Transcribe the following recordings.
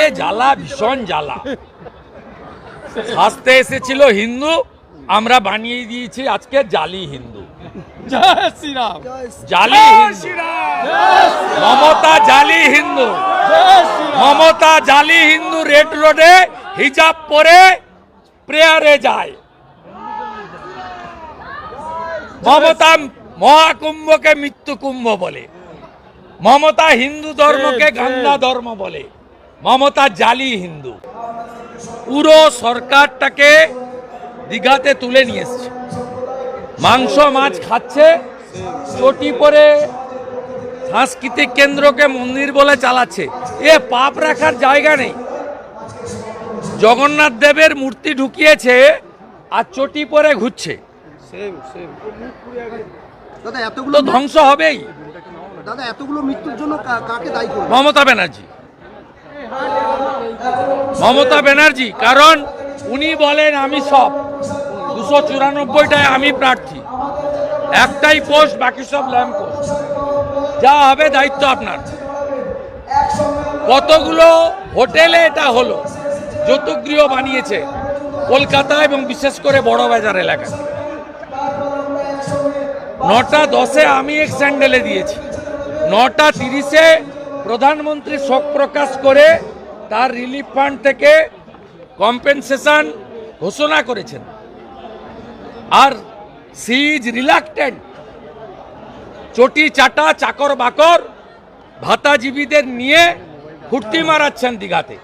এ জ্বালা ভীষণ জ্বালা। হাসতে এসেছিল হিন্দু আমরা বানিয়ে দিয়েছি আজকে জালি হিন্দু। জালি মমতা জালি হিন্দু। মমতা জালি হিন্দু রেড রোডে হিজাব পরে প্রেয়ারে যায়। মমতা মহাকুম্ভকে মৃত্যু কুম্ভ বলে। মমতা হিন্দু ধর্মকে গান্ধা ধর্ম বলে। মমতা জালি হিন্দু। পুরো সরকারটাকে দীঘাতে তুলে নিয়ে এসছে। মাংস মাছ খাচ্ছে চটি পরে সাংস্কৃতিক কেন্দ্রকে মন্দির বলে চালাচ্ছে। এ পাপ রাখার জায়গা নেই। জগন্নাথ দেবের মূর্তি ঢুকিয়েছে আর চটি পরে ঘুরছে। তো ধ্বংস হবেই। দাদা, এতগুলো মৃত্যুর জন্য কাকে দায়ী করবে মমতা ব্যানার্জি। মমতা ব্যানার্জি, কারণ উনি বলেন, আমি সব। দুশো চুরানব্বইটায় আমি প্রার্থী। একটাই পোস্ট, বাকি সব ল্যাম্প পোস্ট। যা হবে দায়িত্ব আপনার। কতগুলো হোটেলে এটা হলো যৌতুগৃহ বানিয়েছে কলকাতা এবং বিশেষ করে বড় বাজার এলাকায়। নটা দশে আমি এক স্যান্ডেলে দিয়েছি। নটা তিরিশে প্রধানমন্ত্রী শোক প্রকাশ করে তার রিলিফ ফান্ড থেকে কম্পেনসেশন ঘোষণা করেছেন। আর সি ইজ রিলাক্টেন্ট। চটি চাটা, চাকর বাকর, ভাতাজীবীদের নিয়ে ফুর্তি মারাচ্ছেন দীঘাতে।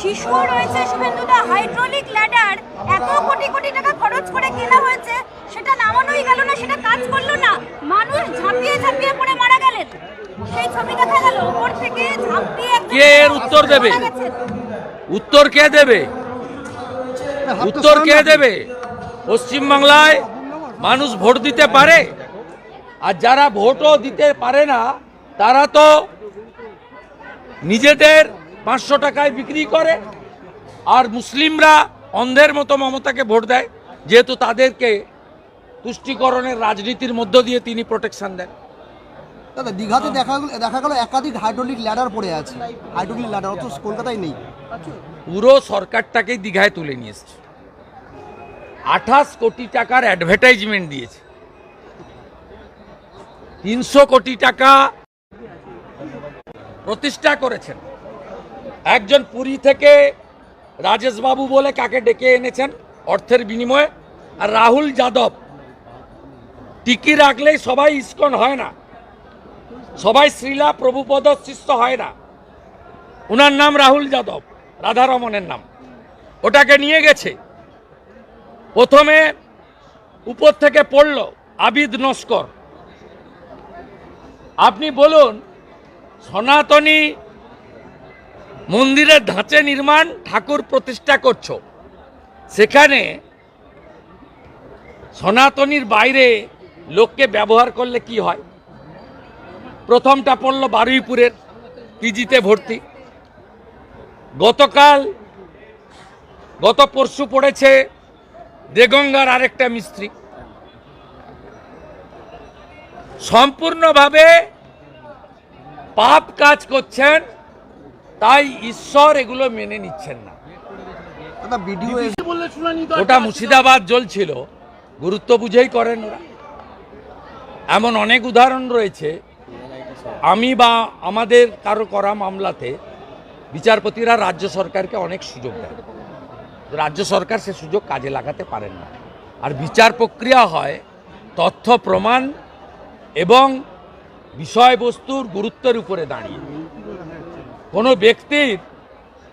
শিশুও রয়েছে শুভেন্দুদা হাইড্রোলিক ল্যাডার এত দেবে? উত্তর কে দেবে উত্তর কে। দেবে পশ্চিমবাংলায় মানুষ ভোট দিতে পারে আর যারা ভোটও দিতে পারে না, তারা তো নিজেদের পাঁচশো টাকায় বিক্রি করে, আর মুসলিমরা অন্ধের মতো মমতাকে ভোট দেয়, যেহেতু তাদেরকে তুষ্টিকরণের রাজনীতির মধ্য দিয়ে তিনি প্রোটেকশন দেন দাদা, দীঘাতে দেখা গেল দেখা গেল একাধিক হাইড্রোলিক ল্যাডার পড়ে আছে। হাইড্রোলিক ল্যাডার অথচ কলকাতায় নেই। পুরো সরকারটাকেই দীঘায় তুলে নিয়ে এসছে। আঠাশ কোটি টাকার অ্যাডভার্টাইজমেন্ট দিয়েছে। তিনশো কোটি টাকা প্রতিষ্ঠা করেছেন। একজন পুরী থেকে রাজেশ বাবু বলে কাকে ডেকে এনেছেন অর্থের বিনিময়ে? আর রাহুল যাদব। টিকি রাখলেই সবাই ইস্কন হয় না। সবাই শ্রীলা প্রভুপদ শিষ্য হয় না। ওনার নাম রাহুল যাদব রাধারমনের নাম। ওটাকে নিয়ে গেছে। প্রথমে উপর থেকে পড়ল, আবিদ নস্কর। আপনি বলুন, সনাতনী মন্দিরের ধাঁচে নির্মাণ ঠাকুর প্রতিষ্ঠা করছ। সেখানে সনাতনীর বাইরে লোককে ব্যবহার করলে কি হয়? প্রথমটা পড়ল বারুইপুরের পিজিতে ভর্তি। গতকাল গত পরশু পড়েছে দেগঙ্গার আরেকটা মিস্ত্রি। সম্পূর্ণভাবে পাপ কাজ করছেন তাই ঈশ্বর এগুলো মেনে নিচ্ছেন না। ওটা মুর্শিদাবাদ জ্বলছিল গুরুত্ব বুঝেই করেন ওরা। এমন অনেক উদাহরণ রয়েছে আমি বা আমাদের কারও করা মামলাতে বিচারপতিরা রাজ্য সরকারকে অনেক সুযোগ দেয়। রাজ্য সরকার সে সুযোগ কাজে লাগাতে পারেন না। আর বিচার প্রক্রিয়া হয় তথ্য প্রমাণ এবং বিষয়বস্তুর গুরুত্বের উপরে দাঁড়িয়ে। কোনো ব্যক্তির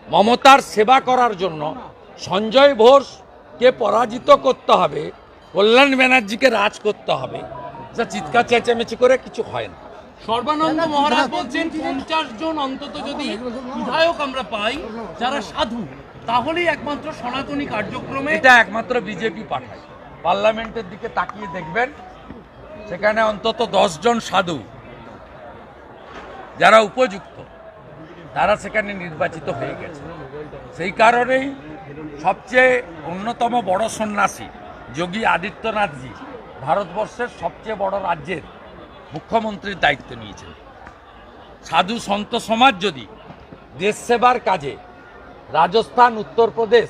মমতার সেবা করার জন্য সঞ্জয় ঘোষকে পরাজিত করতে হবে, কল্যাণ ব্যানার্জিকে রাজ করতে হবে। যা চিৎকার চেঁচামেচি করে কিছু হয় না। সর্বানন্দ মহারাজ বলছেন, পঞ্চাশ জন অন্তত যদি বিধায়ক আমরা পাই, যারা সাধু, তাহলেই একমাত্র সনাতনী কার্যক্রমে এটা একমাত্র বিজেপি পাঠায়। পার্লামেন্টের দিকে তাকিয়ে দেখবেন, সেখানে অন্তত জন সাধু, যারা উপযুক্ত, তারা সেখানে নির্বাচিত হয়ে গেছে। সেই কারণেই সবচেয়ে অন্যতম বড় সন্ন্যাসী যোগী আদিত্যনাথজি ভারতবর্ষের সবচেয়ে বড় রাজ্যের মুখ্যমন্ত্রীর দায়িত্ব নিয়েছেন। সাধু সন্ত সমাজ যদি দেশ সেবার কাজে রাজস্থান, উত্তরপ্রদেশ,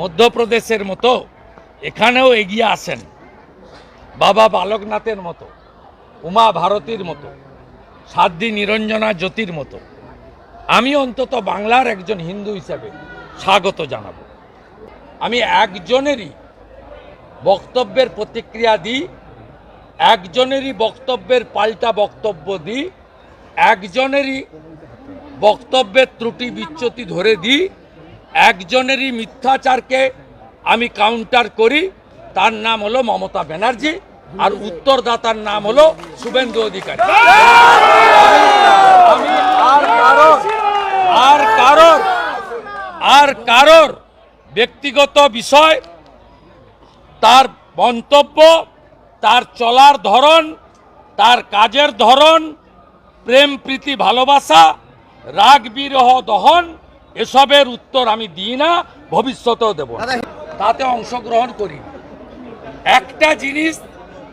মধ্যপ্রদেশের মতো এখানেও এগিয়ে আসেন, বাবা বালকনাথের মতো, উমা ভারতীর মতো, সাধ্বী নিরঞ্জনা জ্যোতির মতো, আমি অন্তত বাংলার একজন হিন্দু হিসাবে স্বাগত জানাব। আমি একজনেরই বক্তব্যের প্রতিক্রিয়া দিই একজনেরই বক্তব্যের পাল্টা বক্তব্য দিই একজনেরই বক্তব্যের ত্রুটি বিচ্যুতি ধরে দিই একজনেরই মিথ্যাচারকে আমি কাউন্টার করি। তার নাম হলো মমতা ব্যানার্জি আর উত্তরদাতার নাম হলো শুভেন্দু অধিকারী। আমি আর কারোর? আর কারোর? আর কারোর? ব্যক্তিগত বিষয় তার মন্তব্য তার চলার ধরন, তার কাজের ধরন, প্রেম, প্রীতি, ভালোবাসা, রাগ, বিরহ, দহন, এসবের উত্তর আমি দিই না, ভবিষ্যতেও দেব তাতে অংশগ্রহণ করি। একটা জিনিস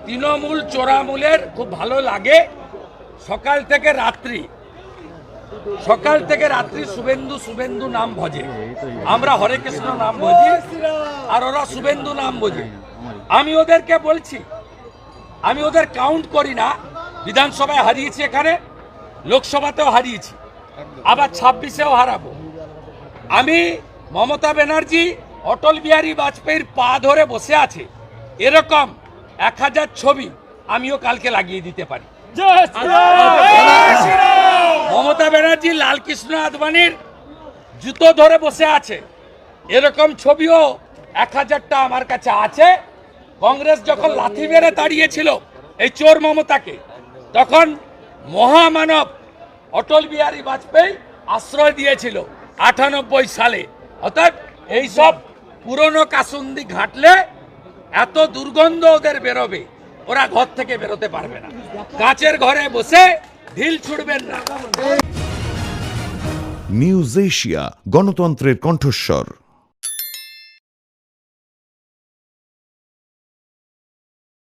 তৃণমূল চোরামূলের খুব ভালো লাগে, সকাল থেকে রাত্রি। সকাল থেকে রাত্রি শুভেন্দু শুভেন্দু নাম ভজে। আমরা হরে কৃষ্ণ নাম ভজি, আর ওরা শুভেন্দু নাম বোঝে আমি ওদেরকে বলছি আমি ওদের কাউন্ট করি না। বিধানসভায় হারিয়েছি এখানে লোকসভাতেও হারিয়েছি। আবার ছাব্বিশেও হারাবো। আমি মমতা ব্যানার্জি অটল বিহারী বাজপেয়ীর পা ধরে বসে আছে। এরকম এক হাজার ছবি আমিও কালকে লাগিয়ে দিতে পারি। মমতা ব্যানার্জি লালকৃষ্ণ আদবানির জুতো ধরে বসে আছে। এরকম ছবিও এক হাজারটা আমার কাছে আছে। কংগ্রেস যখন লাথি মেরে তাড়িয়েছিল এই চোর মমতাকে, তখন মহামানব অটল বিহারী বাজপেয়ী আশ্রয় দিয়েছিল আটানব্বই সালে। অর্থাৎ এইসব পুরনো কাসুন্দি ঘাটলে এত দুর্গন্ধ ওদের বেরোবে, ওরা ঘর থেকে বেরোতে পারবে না। কাচের ঘরে বসে ঢিল ছুড়বেন না। নিউজ এশিয়া, গণতন্ত্রের কণ্ঠস্বর।